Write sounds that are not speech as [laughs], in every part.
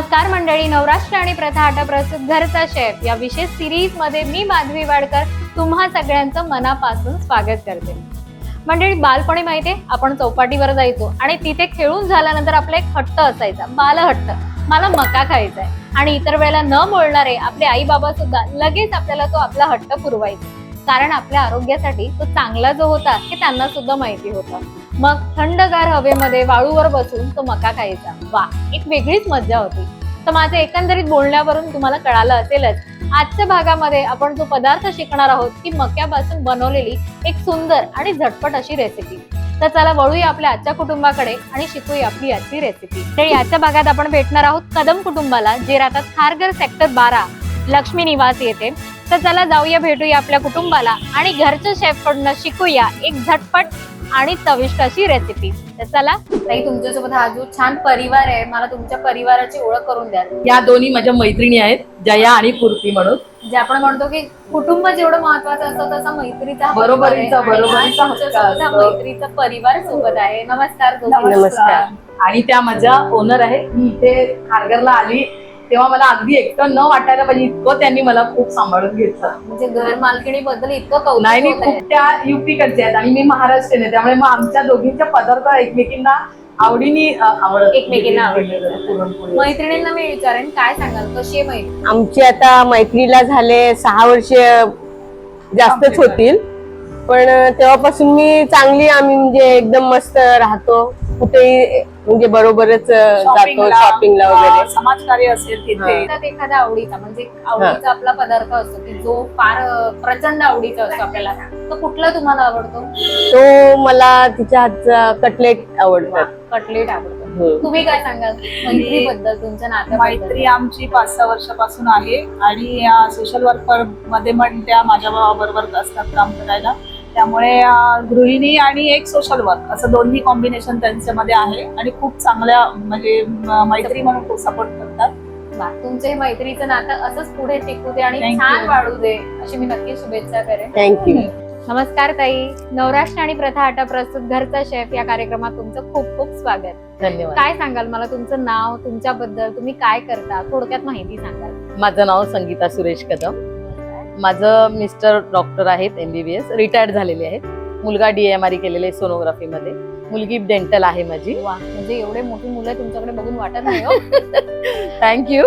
नमस्कार मंडळी नवराष्ट्र आणि प्रथा आटा घरचा शेफ या विशेष सिरीजमध्ये मी माधवी वाडकर तुम्हा सगळ्यांचं मनापासून स्वागत करते. मंडळी बालपणी माहितीये आपण चौपाटीवर जायचो आणि तिथे खेळून झाल्यानंतर आपला एक हट्ट असायचा बालहट्ट. मला मका खायचा आहे आणि इतर वेळेला न बोलणारे आपले आई बाबा सुद्धा लगेच आपल्याला तो आपला हट्ट पुरवायचा. कारण आपल्या आरोग्यासाठी तो चांगला जो होता हे त्यांना सुद्धा माहिती होतं. मग थंडगार हवेमध्ये वाळूवर बसून तो मका खायचा. वा एक वेगळीच मज्जा होती. तर माझ्या एकंदरीत बोलण्यावरून तुम्हाला कळालं असेलच. आजच्या भागामध्ये आपण जो पदार्थ शिकणार आहोत ती मक्यापासून बनवलेली एक सुंदर आणि झटपट अशी रेसिपी तर चला वळूया आपल्या आजच्या कुटुंबाकडे आणि शिकूया आपली आजची रेसिपी तर याच्या भागात आपण भेटणार आहोत कदम कुटुंबाला जे राहतात खारघर सेक्टर बारा लक्ष्मी निवास येथे. तर चला जाऊया भेटूया आपल्या कुटुंबाला आणि घरच्या शेफ कडनं शिकूया एक झटपट आणि चविष्ट अशी रेसिपी तर चला ताई तुमच्यासोबत हा जो छान परिवार आहे मला तुमच्या परिवाराची ओळख करून द्या या दोन्ही माझ्या मैत्रिणी आहेत जया आणि पूर्ती म्हणून. जे आपण म्हणतो की कुटुंब जेवढं महत्वाचं असतं तसा मैत्रीचा बरोबरीचा- आहे. बरोबरीचा असतो. मैत्रीचा परिवार सोबत आहे. नमस्कार दोघींना. नमस्कार. आणि त्या माझ्या ओनर आहेत. मी इथे खारघरला आली. तेव्हा मला अगदी एकटं न वाटायला पाहिजे इतकं त्यांनी मला खूप सांभाळून घेतलं. म्हणजे घर मालकिणी बद्दल इतकं कौतुक नाही होत आहे. खूप त्या युपी कडचे आहेत आणि मी महाराष्ट्रीयन आहे त्यामुळे मग आमच्या दोघींचे पदार्थ एकमेकींना आवडीने अ, आवडत एकमेकींना आवडले. पुरणपोळी. मैत्रिणींना मी विचारेन काय सांगाल? कशी आहे मैत्री आमची आता मैत्रीला झाले सहा वर्ष जास्तच होतील. पण तेव्हापासून मी चांगली आम्ही म्हणजे एकदम मस्त राहतो. कुठेही म्हणजे बरोबरच जातो शॉपिंगला, शॉपिंगला वगैरे. समाजकार्य असेल तिथे. त्यात एखादा आवडीचा म्हणजे आवडीचा आपला पदार्थ असतो की जो फार अं, प्रचंड आवडीचा असतो आपल्याला तो कुठला तुम्हाला आवडतो? तो मला तिच्या हातचा कटलेट आवडतात कटलेट आवडतो. हम्म. तुम्ही काय सांगाल? मैत्रीबद्दल तुमच्या नात्याबद्दल? मैत्री आमची पाच सहा वर्षापासून आहे. आणि सोशल वर्करमध्ये पण त्या माझ्या बरोबर असतात काम करायला. त्यामुळे गृहिणी आणि एक सोशल वर्क असं दोन्ही कॉम्बिनेशन त्यांच्यामध्ये आहे आणि खूप चांगल्या म्हणजे मैत्री म्हणून खूप सपोर्ट करतात. तुमचे हे मैत्रीचं नातं असंच पुढे टिकू दे आणि छान. वाढू दे अशी मी नक्की शुभेच्छा करेन. थँक्यू नमस्कार ताई. नवराष्ट्र आणि प्रथा आटा प्रस्तुत घरचा शेफ या कार्यक्रमात तुमचं खूप खूप स्वागत. धन्यवाद. काय सांगाल? मला तुमचं नाव तुमच्याबद्दल तुम्ही काय करता? थोडक्यात माहिती सांगाल. माझं नाव संगीता सुरेश कदम. माझं मिस्टर डॉक्टर आहेत एमबीबीएस रिटायर्ड झालेले आहेत मुलगा डीएमआर केलेले आहे सोनोग्राफीमध्ये मुलगी डेंटल आहे माझी वा म्हणजे एवढे मोठी मुलं तुमच्याकडे बघून वाटत नाही हो. [laughs] थँक्यू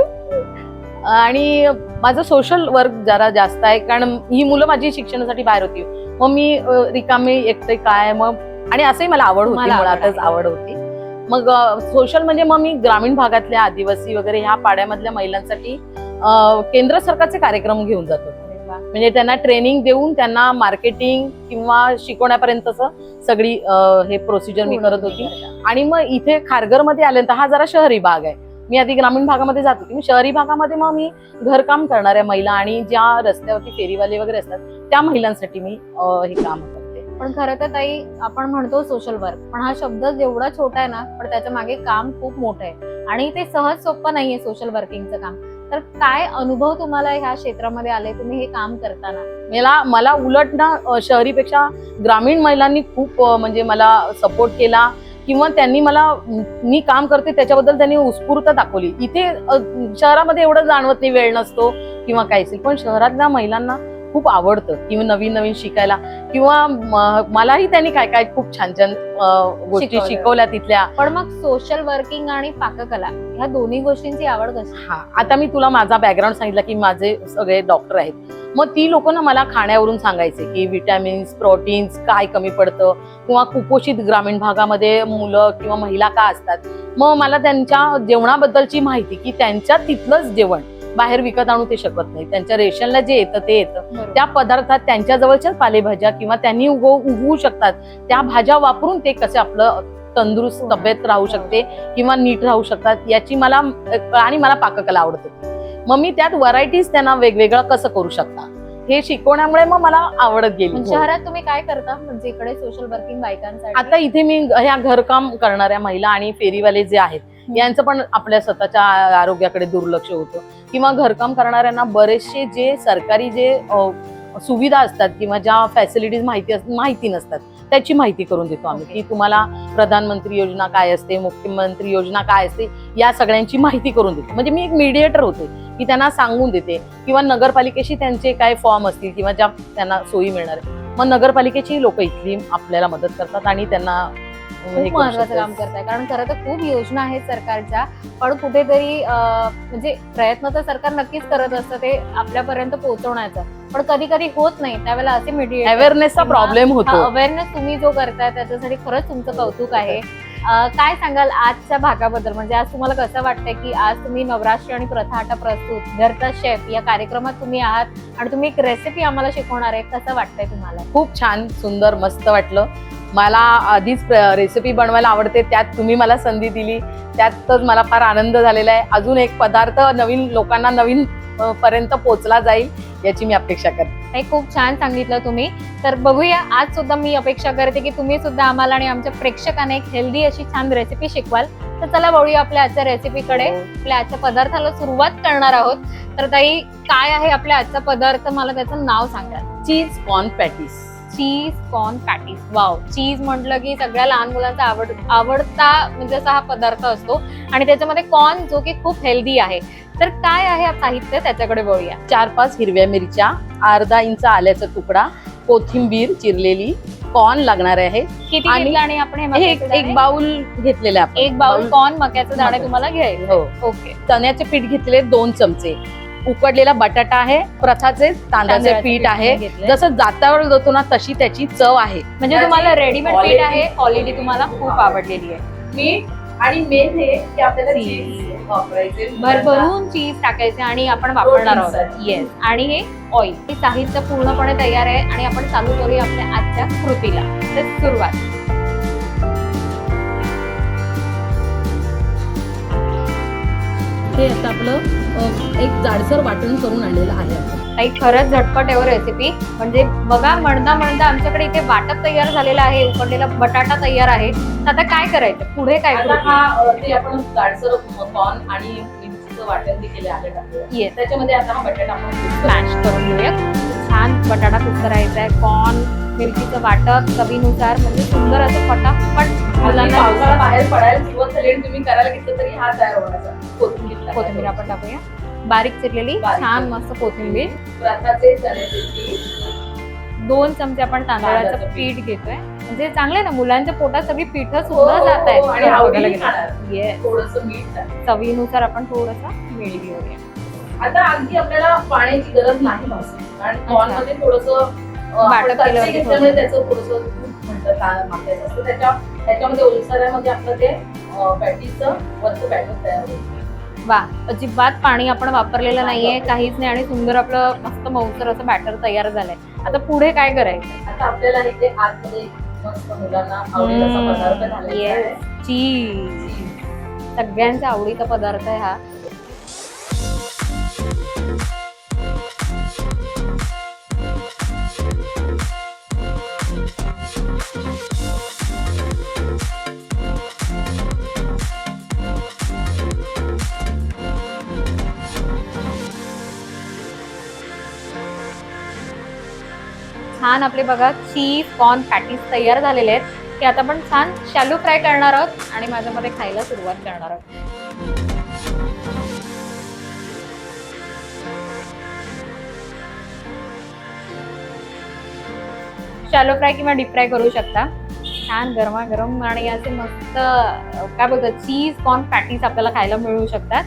आणि माझं सोशल वर्क जरा जास्त आहे कारण ही मुलं माझी शिक्षणासाठी बाहेर होती मग मी रिकामी एकटे काय मग आणि असंही मला आवड होती मुळातच. आवड होती मग सोशल म्हणजे मग मी ग्रामीण भागातल्या आदिवासी वगैरे ह्या पाड्यामधल्या महिलांसाठी केंद्र सरकारचे कार्यक्रम घेऊन जातो. म्हणजे त्यांना ट्रेनिंग देऊन त्यांना मार्केटिंग किंवा शिकवण्यापर्यंत सगळी हे प्रोसिजर मी करत होती. आणि मग इथे खारघरमध्ये आल्यानंतर हा जरा शहरी भाग आहे. मी आधी ग्रामीण भागामध्ये जात होती. मी शहरी भागामध्ये मग मी घरकाम करणाऱ्या महिला आणि ज्या रस्त्यावरती फेरीवाले वगैरे असतात त्या महिलांसाठी मी हे काम करते. पण खरं तर ताई आपण म्हणतो सोशल वर्क पण हा शब्द जेवढा छोटा आहे ना पण त्याच्यामागे काम खूप मोठं आहे. आणि ते सहज सोपं नाहीये सोशल वर्किंगचं काम. तर काय अनुभव तुम्हाला ह्या क्षेत्रामध्ये आले? तुम्ही हे काम करताना? मला मला उलट ना शहरीपेक्षा ग्रामीण महिलांनी खूप म्हणजे मला सपोर्ट केला किंवा त्यांनी मला मी काम करते त्याच्याबद्दल त्यांनी उत्स्फूर्त दाखवली. इथे शहरामध्ये एवढं जाणवत नाही वेळ नसतो किंवा काहीच पण शहरातल्या महिलांना खूप आवडतं किंवा नवीन नवीन शिकायला. किंवा मलाही त्यांनी काय काय खूप छान छान गोष्टी शिकवलं. शिकवल्या तिथल्या. पण मग सोशल वर्किंग आणि पाककला ह्या दोन्ही गोष्टींची आवड कशी? हा आता मी तुला माझा बॅकग्राऊंड सांगितलं की माझे सगळे डॉक्टर आहेत. मग ती लोक ना मला खाण्यावरून सांगायचे की विटॅमिन्स प्रोटीन्स काय कमी पडतं? किंवा कुपोषित ग्रामीण भागामध्ये मुलं किंवा महिला का असतात? मग मला त्यांच्या जेवणाबद्दलची माहिती की त्यांच्या तिथलंच जेवण. बाहेर विकत आणू ते शकत नाही. त्यांच्या रेशनला जे येतं ते येतं. त्या पदार्थात त्यांच्या जवळच्याच पालेभाज्या किंवा त्यांनी उगव उगवू शकतात. त्या भाज्या वापरून ते कसे आपलं तंदुरुस्त हो. तब्येत राहू शकते किंवा नीट राहू शकतात याची मला आणि मला पाककला आवडत. होती मग मी त्यात व्हरायटीज त्यांना वेगवेगळं कसं करू शकता? हे शिकवण्यामुळे मग मला आवडत गेली. पण हो. शहरात तुम्ही काय करता? म्हणजे इकडे सोशल वर्किंग बायकांसाठी? आता इथे मी ह्या घरकाम करणाऱ्या महिला आणि फेरीवाले जे आहेत यांचं पण आपल्या स्वतःच्या आरोग्याकडे दुर्लक्ष होतं. किंवा घरकाम करणाऱ्यांना बरेचसे जे सरकारी जे सुविधा असतात किंवा ज्या फॅसिलिटीज माहिती माहिती नसतात त्याची माहिती करून देतो आम्ही. की तुम्हाला प्रधानमंत्री योजना काय असते मुख्यमंत्री योजना काय असते या सगळ्यांची माहिती करून देतो. म्हणजे मी एक मीडिएटर होते की त्यांना सांगून देते. किंवा नगरपालिकेशी त्यांचे काय फॉर्म असतील किंवा ज्या त्यांना सोयी मिळणार. मग नगरपालिकेची लोक इथली आपल्याला मदत करतात आणि त्यांना खूप महत्वाचं. काम करताय. कारण खरं तर खूप योजना आहेत सरकारच्या पण कुठेतरी म्हणजे प्रयत्न तर सरकार नक्कीच करत असतं ते आपल्यापर्यंत पोहोचवण्याचं. पण कधी कधी होत नाही. त्यावेळेला असे मीडिया अवेअरनेसचा प्रॉब्लेम होतो. अवेअरनेस तुम्ही जो करताय त्याच्यासाठी खरंच तुमचं कौतुक आहे. अं, काय सांगाल आजच्या भागाबद्दल? म्हणजे आज तुम्हाला कसं वाटतंय की आज तुम्ही नवराष्ट्र आणि प्रथाटा प्रस्तुत घरचा शेफ या कार्यक्रमात तुम्ही आहात आणि तुम्ही एक रेसिपी आम्हाला शिकवणार आहे. कसं वाटतंय तुम्हाला? खूप छान सुंदर मस्त वाटलं. मला आधीच रेसिपी बनवायला आवडते त्यात तुम्ही मला संधी दिली त्यातच मला फार आनंद झालेला आहे. अजून एक पदार्थ नवीन लोकांना नवीन पर्यंत पोहोचला जाईल याची मी अपेक्षा करते. हे खूप छान सांगितलं तुम्ही. तर बघूया आज सुद्धा मी अपेक्षा करते की तुम्ही सुद्धा आम्हाला आणि आमच्या प्रेक्षकांना एक हेल्दी अशी छान रेसिपी शिकवाल. तर चला बघूया आपल्या आजच्या रेसिपीकडे आपल्या आजच्या पदार्थाला सुरुवात करणार आहोत. तर ताई काय आहे आपल्या आजचा पदार्थ? मला त्याचं नाव सांगा. Cheese corn patties. Cheese corn patties. Wow cheese म्हटलं की सगळ्या लहान मुलांचा आवड आवडता म्हणजे असा हा पदार्थ असतो. आणि त्याच्यामध्ये कॉर्न जो की खूप हेल्दी आहे. तर काय आहे साहित्य? त्याच्याकडे बघूया चार पाच हिरव्या मिरच्या अर्धा इंच आल्याचा तुकडा कोथिंबीर चिरलेली कॉर्न लागणार आहे. किती आणि आपण हे एक बाउल घेतलेले आपण. एक बाउल कॉर्न मक्याचे दाणे. तुम्हाला घ्यायचे हो. ओके. चण्याचे पीठ घेतले दोन चमचे. उकडलेला बटाटा आहे प्रथाचे तांदळाचे पीठ पीठ आहे. जसं जातावर जातो ना तशी त्याची चव आहे. म्हणजे तुम्हाला रेडीमेड पीठ आहे क्वालिटी तुम्हाला खूप आवडलेली आहे. मीठ आणि मेन हे की आपल्याला चीज. चीज वापरायचे. भरभरून चीज टाकायचे आणि आपण वापरणार आहोत. येस आणि हे ऑइल हे साहित्य पूर्णपणे तयार आहे आणि आपण चालू करूया आपल्या आजच्या कृतीला. तर सुरुवात. हे आता आपलं एक जाडसर वाटण करून आणलेलं आहे काही खरंच झटपट आहे रेसिपी म्हणजे बघा म्हणता म्हणता आमच्याकडे इथे वाटप तयार झालेलं आहे उकडलेला बटाटा तयार आहे. तर आता काय करायचं? पुढे काय हा आपण जाडसर कॉर्न आणि मिरचीचं वाटण केले आहे त्याच्यामध्ये आता हा बटाटा. स्मॅश करून घेऊया. छान बटाटा कुस्करायचा आहे. कॉर्न मिरचीचं वाटप चवीनुसार. म्हणजे सुंदर असं आणि मुलांना पावसाळा बाहेर पडायला सुरुवात झाली आणि तुम्ही करायला घेतलं तरी हा तयार होण्याचा कोथिंबीर आपण टाकूया. बारीक चिरलेली छान. मस्त कोथिंबीर. दोन चमचे आपण तांदळाचं पीठ. घेतोय. म्हणजे चांगलं आहे ना मुलांच्या पोटात सगळी पीठ हो, सुद्धा जात हो, आहेत टाक. चवीनुसार आपण थोडस मीठ घेऊया. आता अगदी आपल्याला पाण्याची गरज नाही भासली कारण थोडस वाटप केलं घेतल्यामुळे. त्याचं थोडस त्याच्यामध्ये ओलसऱ्यामध्ये आपलं ते पॅटीचं वरचं बॅटर तयार होतं. वा अजिबात पाणी आपण वापरलेलं नाहीये काहीच नाही आणि सुंदर आपलं मस्त मऊसर असं बॅटर तयार झालंय. आता पुढे काय करायचं? आता आपल्याला इथे आतमध्ये मस्त मुलांना आवडेल असा पदार्थ घालायचा आहे. येस चीज सगळ्यांचा आवडीचा पदार्थ आहे हा. छान आपले बघा चीज कॉर्न पॅटीस तयार झालेले आहेत. की आता आपण छान शॅलो फ्राय करणार आहोत आणि माझ्यामध्ये खायला सुरुवात करणार आहोत. शॅलो फ्राय किंवा डीप फ्राय करू शकता. छान गरमागरम आणि असे मस्त काय बोलतात चीज कॉर्न पॅटीस आपल्याला खायला मिळू शकतात.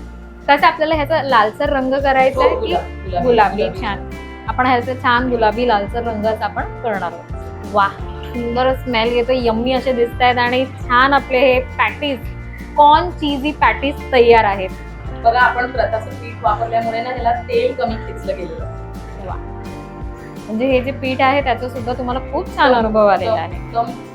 कसं आपल्याला ह्याचा लालसर रंग करायचा आहे की गुलाबी. छान. आपण ह्याचे छान गुलाबी लालसर रंगाचा आपण करणार आहोत. वा सुंदर स्मेल येतो यम्मी असे दिसत आहेत आणि छान आपले हे पॅटीज कॉर्न चीजी पॅटीज तयार आहेत. बघा आपण प्रथाचं पीठ वापरल्यामुळे ना त्याला तेल कमी खेचलं गेलेलं वा म्हणजे हे जे पीठ आहे त्याचा सुद्धा तुम्हाला खूप छान अनुभव आलेला आहे.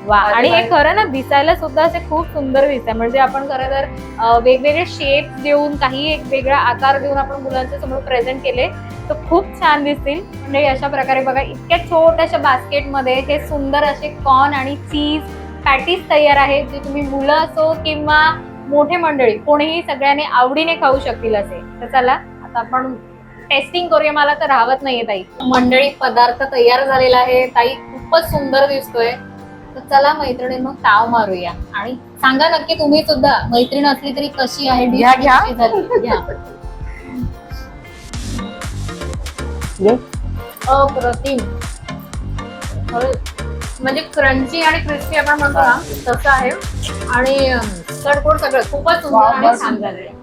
वा आणि हे खरं ना दिसायला सुद्धा असे खूप सुंदर दिसतंय. म्हणजे आपण खरं तर वेगवेगळे शेप देऊन काही एक वेगळा आकार देऊन आपण मुलांच्या समोर प्रेझेंट केले तर खूप छान दिसतील. म्हणजे अशा प्रकारे बघा इतक्या छोट्याशा बास्केटमध्ये हे सुंदर असे कॉर्न आणि चीज पॅटीस तयार आहेत जे तुम्ही मुलं असो किंवा मोठे मंडळी कोणीही सगळ्यांनी आवडीने खाऊ शकतील असे. तर चला आता आपण टेस्टिंग करूया मला तर राहत नाहीये ताई. मंडळी पदार्थ तयार झालेला आहे. ताई खूपच सुंदर दिसतोय. तर चला मैत्रिणींनो ताव मारूया. आणि सांगा नक्की तुम्ही सुद्धा मैत्रीण असली तरी कशी आहे घ्या, घ्या. अप्रतिम म्हणजे क्रंची आणि क्रिस्पी आपण म्हणतो ना तसं आहे. आणि चडकोड सगळं. खूपच सुंदर आणि छान झालेलं आहे.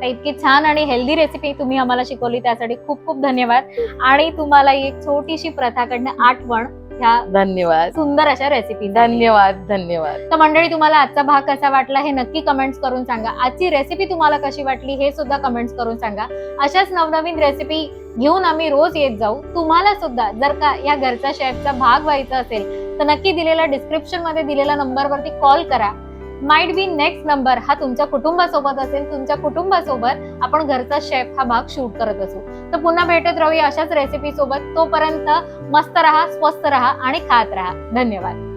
तर इतकी छान आणि हेल्दी रेसिपी तुम्ही आम्हाला शिकवली त्यासाठी खूप खूप धन्यवाद. आणि तुम्हाला एक छोटीशी प्रथाकडनं आठवण ह्या धन्यवाद. सुंदर अशा रेसिपी धन्यवाद धन्यवाद. तर मंडळी तुम्हाला आजचा भाग कसा वाटला हे नक्की कमेंट्स करून सांगा. आजची रेसिपी तुम्हाला कशी वाटली हे सुद्धा कमेंट्स करून सांगा. अशाच नवनवीन रेसिपी घेऊन आम्ही रोज येत जाऊ. तुम्हाला सुद्धा जर का या घरचा शेफचा भाग व्हायचा असेल तर नक्की दिलेल्या डिस्क्रिप्शनमध्ये दिलेल्या नंबरवरती कॉल करा. माइट बी नेक्स्ट नंबर हा तुमच्या कुटुंबासोबत असेल तुमच्या कुटुंबासोबत आपण घरचा शेफ हा भाग शूट करत असू. तर पुन्हा भेटत राहूया अशाच रेसिपी सोबत. तोपर्यंत मस्त राहा स्वस्त राहा आणि खात राहा. धन्यवाद.